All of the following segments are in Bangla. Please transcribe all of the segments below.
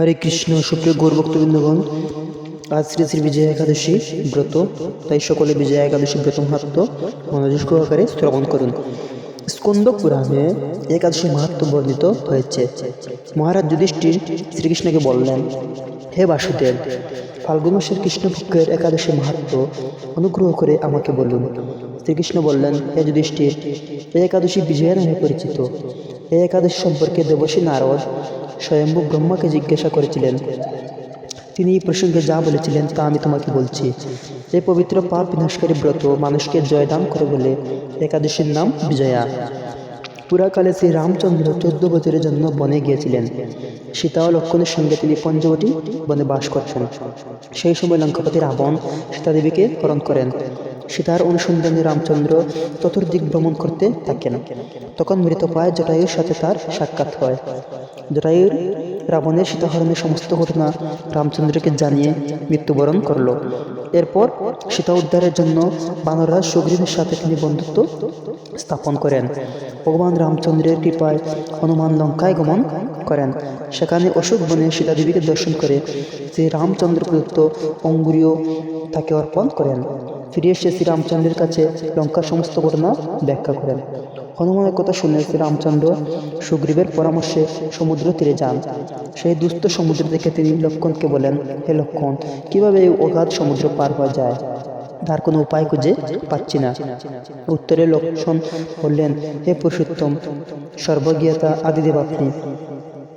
হরে কৃষ্ণ, সুপ্রিয় গৌরভক্তবৃন্দগণ আজ শ্রী শ্রী বিজয়া একাদশী ব্রত, তাই সকলে বিজয়া একাদশী ব্রত মাহাত্ম মনোযোগ সহকারে শ্রবণ করুন। স্কন্দ পুরাণে একাদশী মাহাত্ম বর্ণিত হয়েছে। মহারাজ যুধিষ্ঠির শ্রীকৃষ্ণকে বললেন, হে বাসুদেব, ফাল্গুন মাসের কৃষ্ণপক্ষের একাদশী মাহাত্ম অনুগ্রহ করে আমাকে বলুন। শ্রীকৃষ্ণ বললেন, হে যুধিষ্ঠির, এই একাদশী বিজয়া নামে পরিচিত। এই একাদশী সম্পর্কে দেবশী নারদ স্বয়ম্ভু ব্রহ্মাকে জিজ্ঞাসা করেছিলেন। তিনি এই প্রসঙ্গে যা বলেছিলেন তা আমি তোমাকে বলছি। এই পবিত্র পাপ বিনাশকারী ব্রত মানুষকে জয়দান করে বলে একাদশীর নাম বিজয়া। পুরাকালে শ্রী রামচন্দ্র চোদ্দ বছরের জন্য বনে গিয়েছিলেন। সীতা ও লক্ষণের সঙ্গে তিনি পঞ্চবটি বনে বাস করছেন সেই সময় লঙ্কাপতি রাবণ সীতাদেবীকে হরণ করেন। সীতার অনুসন্ধানে রামচন্দ্র চতুর্দিক ভ্রমণ করতে থাকেন। তখন মৃতপ্রায় জটায়ুর সাথে তার সাক্ষাৎ হয়। জটায়ুর রাবণের সীতাহরণের সমস্ত ঘটনা রামচন্দ্রকে জানিয়ে মৃত্যুবরণ করল। এরপর সীতা উদ্ধারের জন্য বানররাজ সুগ্রীবের সাথে তিনি বন্ধুত্ব স্থাপন করেন। ভগবান রামচন্দ্রের কৃপায় হনুমান লঙ্কায় গমন করেন। সেখানে অশোক বনে সীতাদেবীকে দর্শন করে শ্রী রামচন্দ্র প্রদত্ত অঙ্গুরীয় তাকে অর্পণ করেন। ফিরে এসে শ্রীরামচন্দ্রের কাছে লঙ্কার সমস্ত ঘটনা ব্যাখ্যা করেন। হনুমানের কথা শুনে শ্রীরামচন্দ্র সুগ্রীবের পরামর্শে সমুদ্র তীরে যান। সেই দুস্থ সমুদ্র দেখে তিনি লক্ষণকে বলেন, হে লক্ষণ, কীভাবে এই অগাধ সমুদ্র পার হওয়া যায়? তার কোনো উপায় খুঁজে পাচ্ছি না। উত্তরে লক্ষণ বললেন, হে পুরুষোত্তম, সর্বজ্ঞতা আদিদেব আপনি।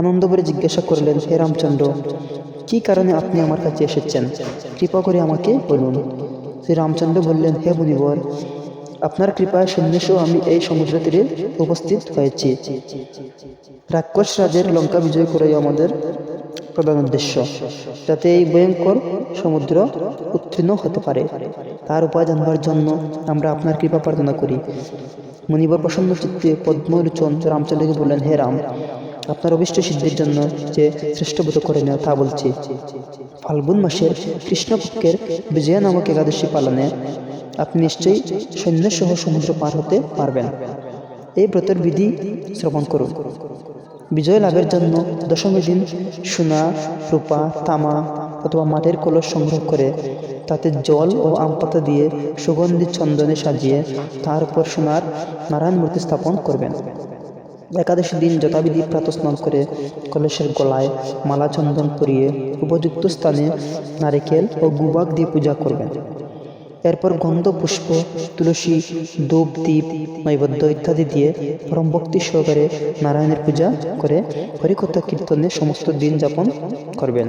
আনন্দ করে জিজ্ঞাসা করলেন, হে রামচন্দ্র, কি কারণে আপনি আমার কাছে এসেছেন? কৃপা করে আমাকে বলুন। শ্রী রামচন্দ্র বললেন, হে মুনিবর, আপনার কৃপায় সন্ন্যাসও আমি এই সমুদ্র তীরে উপস্থিত হয়েছি। রাক্ষস রাজের লঙ্কা বিজয় করাই আমাদের প্রধান উদ্দেশ্য। যাতে এই ভয়ঙ্কর সমুদ্র উত্তীর্ণ হতে পারে। তার উপায় জানবার জন্য আমরা আপনার কৃপা প্রার্থনা করি। মুনিবর প্রসন্ন চিত্তে পদ্মলোচন রামচন্দ্রকে বললেন, হে রাম আপনার অভিষ্ট সিদ্ধির জন্য যে শ্রেষ্ঠবোধ করে নেওয়া তা বলছি। ফাল্গুন মাসের কৃষ্ণপক্ষের বিজয়া নামক একাদশী পালনে আপনি নিশ্চয়ই সৈন্যসহ সমুদ্র পার হতে পারবেন। এই ব্রতের বিধি শ্রবণ করুন। বিজয় লাভের জন্য দশমী দিন সোনা, রূপা, তামা অথবা মাটির কলস সংগ্রহ করে তাতে জল ও আম পাতা দিয়ে সুগন্ধি চন্দনে সাজিয়ে তার উপর সোনার নারায়ণ মূর্তি স্থাপন করবেন। একাদশী দিন যথাবিধি প্রাতস্নান করে কলসের গলায় মালা চন্দন পরিয়ে উপযুক্ত স্থানে নারিকেল ও গুবাক দিয়ে পূজা করবেন। এরপর গন্ধ, পুষ্প, তুলসী, ধূপ দ্বীপ নৈবদ্য ইত্যাদি দিয়ে পরম ভক্তি সহকারে নারায়ণের পূজা করে হরিকথা কীর্তনে সমস্ত দিন যাপন করবেন।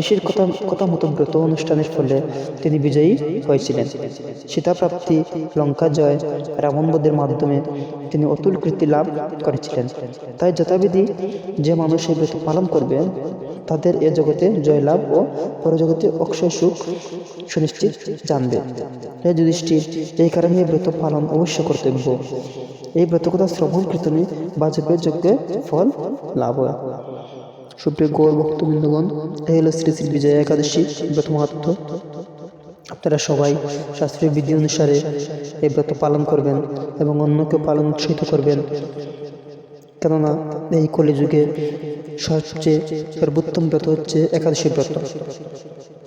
ঋষির কথা কথা মতো ব্রত অনুষ্ঠানের ফলে তিনি বিজয়ী হয়েছিলেন। সীতাপ্রাপ্তি, লঙ্কা জয় রাবণবধের মাধ্যমে তিনি অতুল কৃতি লাভ করেছিলেন। তাই যথাবিধি যে মানুষ এই ব্রত পালন করবে, তাদের এ জগতে জয়লাভ ও পরজগতে অক্ষয় সুখ সুনিশ্চিত জানবে। হে যুধিষ্ঠির, এই কারণে এই ব্রত পালন অবশ্য কর্তব্য। এই ব্রতকথা শ্রবণ কীর্তনে বাজপেয় যজ্ঞে ফল লাভ। হয় সুপ্রিয় গৌর ভক্তবৃন্দগণ এই হলো শ্রী শ্রী বিজয়া একাদশী, ব্রত আপনারা সবাই শাস্ত্রীয় বিধি অনুসারে এই ব্রত পালন করবেন এবং অন্যকে পালন উৎসাহিত করবেন। কেননা এই কলিযুগে সবচেয়ে সর্বোত্তম ব্রত হচ্ছে একাদশী ব্রত।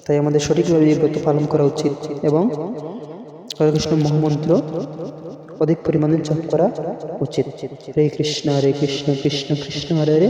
তাই আমাদের সঠিকভাবে এই ব্রত পালন করা উচিত এবং হরে কৃষ্ণ মহামন্ত্র অধিক পরিমাণে জপ করা উচিত। হরে কৃষ্ণ হরে কৃষ্ণ কৃষ্ণ কৃষ্ণ, হরে হরে।